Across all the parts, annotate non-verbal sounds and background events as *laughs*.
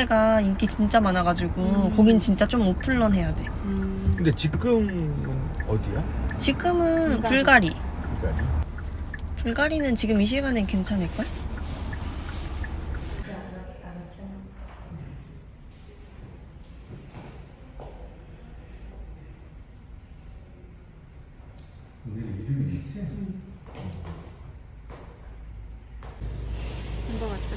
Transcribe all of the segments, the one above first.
아틀리에가 인기 진짜 많아가지고 음. 거긴 진짜 좀 오픈런 해야 돼. 음. 근데 지금은 어디야? 지금은 불가리. 불가리. 불가리? 불가리는 지금 이 시간엔 괜찮을걸? 이거 같다.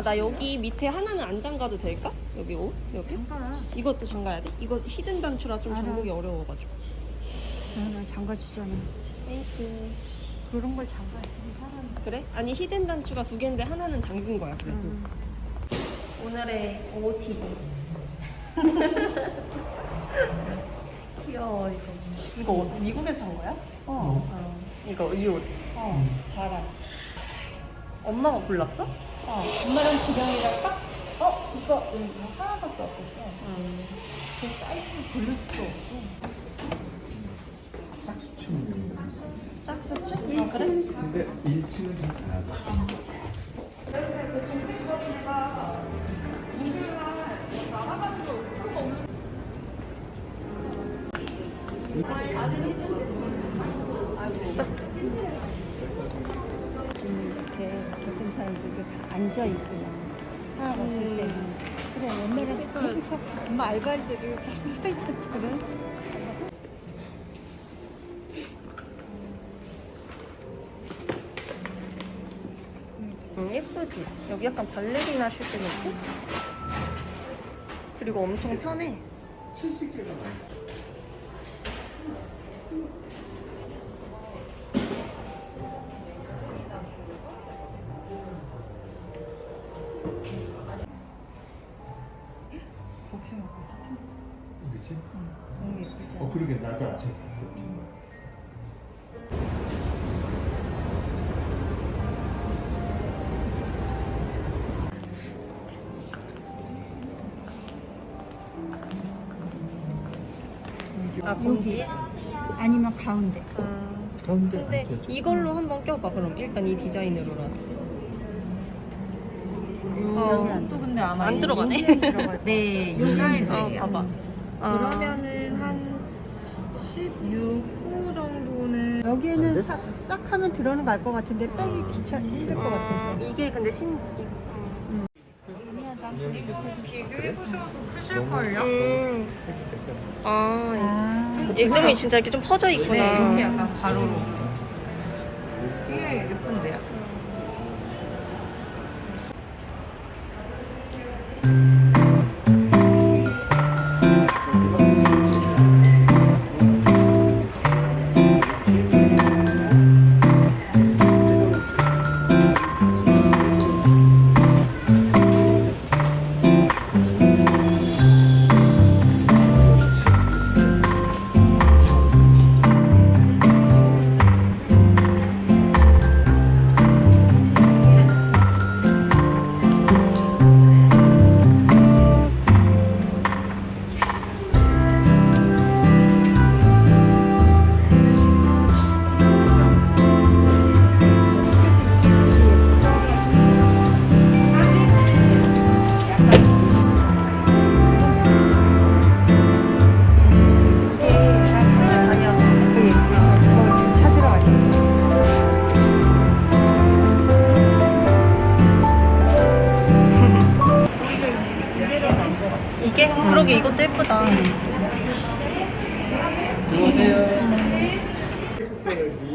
엄마 나 여기 밑에 하나는 안 잠가도 될까? 여기 옷? 여기? 잠깐. 이것도 잠가야 돼? 이거 히든 단추라 좀 알아. 잠그기 어려워가지고. 나 장가 주잖아. 땡큐. 그런 걸 장가 사람. 그래? 아니 히든 단추가 두 개인데 하나는 잠근 거야 그래도. 음. 오늘의 OOTD. *laughs* 귀여워 이거. 이거 옷 미국에서 산 거야? 어. 어. 이거 이 옷. 어. 자라. 엄마가 골랐어? 어. 엄마랑 기경이랑 딱. 어 이거 이거 하나밖에 없었어. 응. 그 사이즈를 고를 수도 없고. 짝수층 짝수치? 아, 그래? 근데 1층은 좀 다르다 이렇게 보통 사람들이 앉아 있구나. 사람 없을 때는. 그래 옛날에 여기서 엄마 알바들이 서 있었잖아. 응, 예쁘지? 여기 약간 발레리나 슈즈 느낌? 그리고 엄청 편해. 70개가 많아 복숭아 버섯. 그치? 너무 예쁘지? 어 그러게 나도 아침에 봤어 아, 공지? 아니면 가운데. 아, 가운데 근데. 이걸로 한번 껴봐, 그럼. 일단 이 디자인으로라. 어, 또 근데 아마 안 들어가네. *laughs* 네, 이 어, 사이즈예요. 봐봐. 아. 그러면은 한 16호 정도는 여기에는? 싹, 싹 하면 들어는 갈 것 같은데 떡이 귀찮 힘들 것 같아서. 음, 이게 근데 신. 비교 해보셔도 크실걸요? 음. 아, 아, 예점이 진짜 이렇게 좀 퍼져 있구나. 네, 이렇게 약간 가로로. 이게 예쁜데요?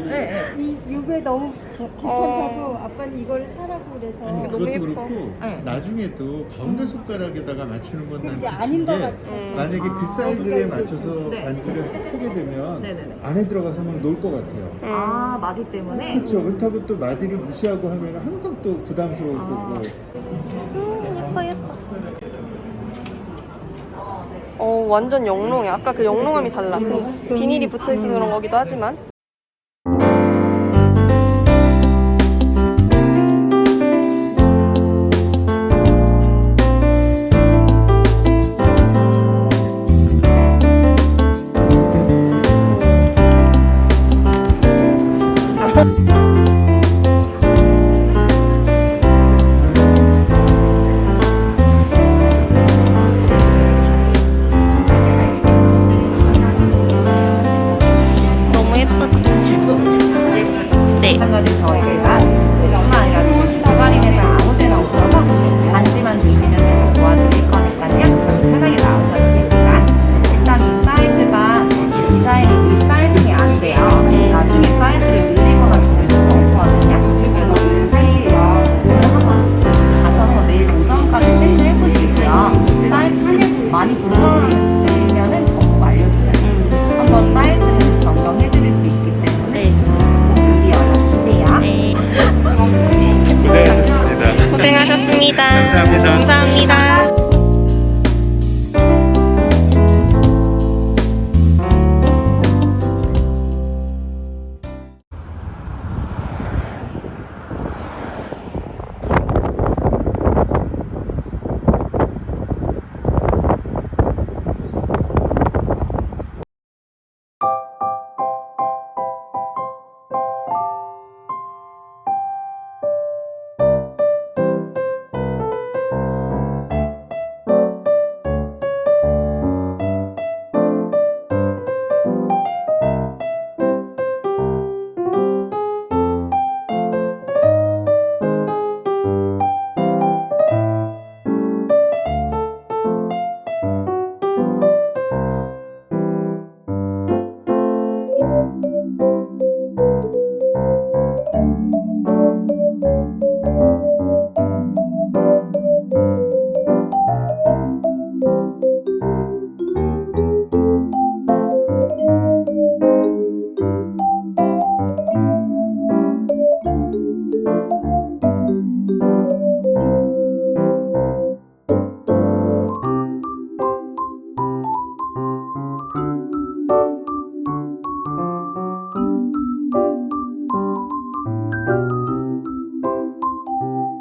네, 이 이게 너무 저- 괜찮다고 아빠는 이걸 사라고 그래서 그것도 예뻐. 그렇고 네. 나중에도 가운데 손가락에다가 맞추는 건난 아닌 것 같아. 음. 만약에 아, 그 사이즈에 맞춰서 네. 반지를 하게 되면 네네네. 안에 들어가서 하면 놀 것 같아요 음. 아 마디 때문에 그렇죠 그렇다고 또 마디를 무시하고 하면 항상 또 부담스러울 아. 거고 음, 예뻐, 예뻐. 어, 완전 영롱해. 아까 그 영롱함이 달라. 그 비닐이 붙어 있어서 그런 거기도 하지만. 궁금하시면은 저꼭 알려주세요. 한번 사이즈는 변경해드릴 수 있기 때문에 네. 꼭 미리 알려주세요. 네. *laughs* 고생하셨습니다. 고생하셨습니다. 감사합니다. 감사합니다.